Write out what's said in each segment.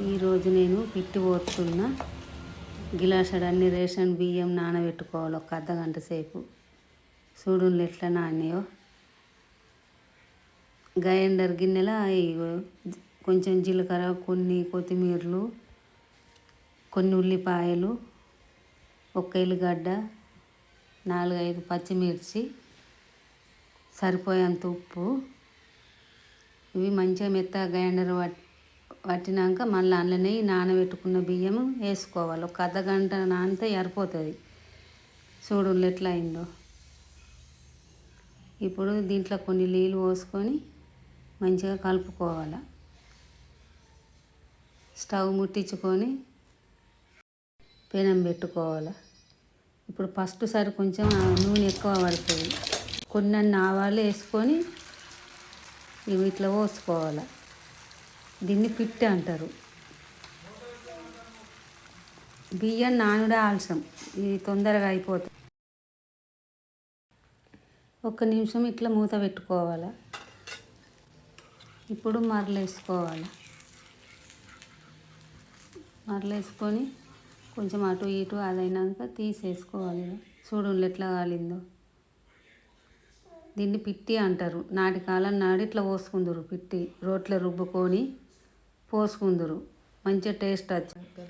ఈరోజు నేను పిట్టి పోతున్న గిలాసడు అన్ని రేషన్ బియ్యం నానబెట్టుకోవాలి ఒక అర్ధ గంట సేపు. చూడుండ్లు ఎట్లా నానియో గ్రైండర్ గిన్నెల కొంచెం జీలకర్ర కొన్ని కొత్తిమీరలు కొన్ని ఉల్లిపాయలు ఒక ఎల్లిగడ్డ నాలుగైదు పచ్చిమిర్చి సరిపోయేంత ఉప్పు. ఇవి మంచిగా మెత్తగా గ్రైండర్ పట్టి పట్టినాక మళ్ళీ అందులోనే నానబెట్టుకున్న బియ్యం వేసుకోవాలి. ఒక అర్ధ గంట నానితే ఎరిపోతుంది చూడు ఎట్లా అయిందో. ఇప్పుడు దీంట్లో కొన్ని నీళ్ళు పోసుకొని మంచిగా కలుపుకోవాలి. స్టవ్ ముట్టించుకొని పెనం పెట్టుకోవాలి. ఇప్పుడు ఫస్ట్ సారి కొంచెం ఆ నూనె ఎక్కువ పడుతుంది. కొన్ని ఆవాలు వేసుకొని ఇవి ఇట్లా పోసుకోవాలి. దీన్ని పిట్టి అంటారు. బియ్యం నానుడ ఆలస్యం. ఇది తొందరగా అయిపోతుంది ఒక నిమిషం ఇట్లా మూత పెట్టుకోవాలి? ఇప్పుడు మరలేసుకోవాలి? మరలేసుకొని కొంచెం అటు ఇటు అదైనాక తీసేసుకోవాలి. చూడండి ఎట్లా కాలిందో. దీన్ని పిట్టి అంటారు. నాటి కాలం నాడు ఇట్లా పోసుకుందరు. పిట్టి రోట్లో రుబ్బుకొని పోసుకుందరు. మంచిగా టేస్ట్ వచ్చింది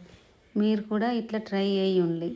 మీరు కూడా ఇట్లా ట్రై చేయండి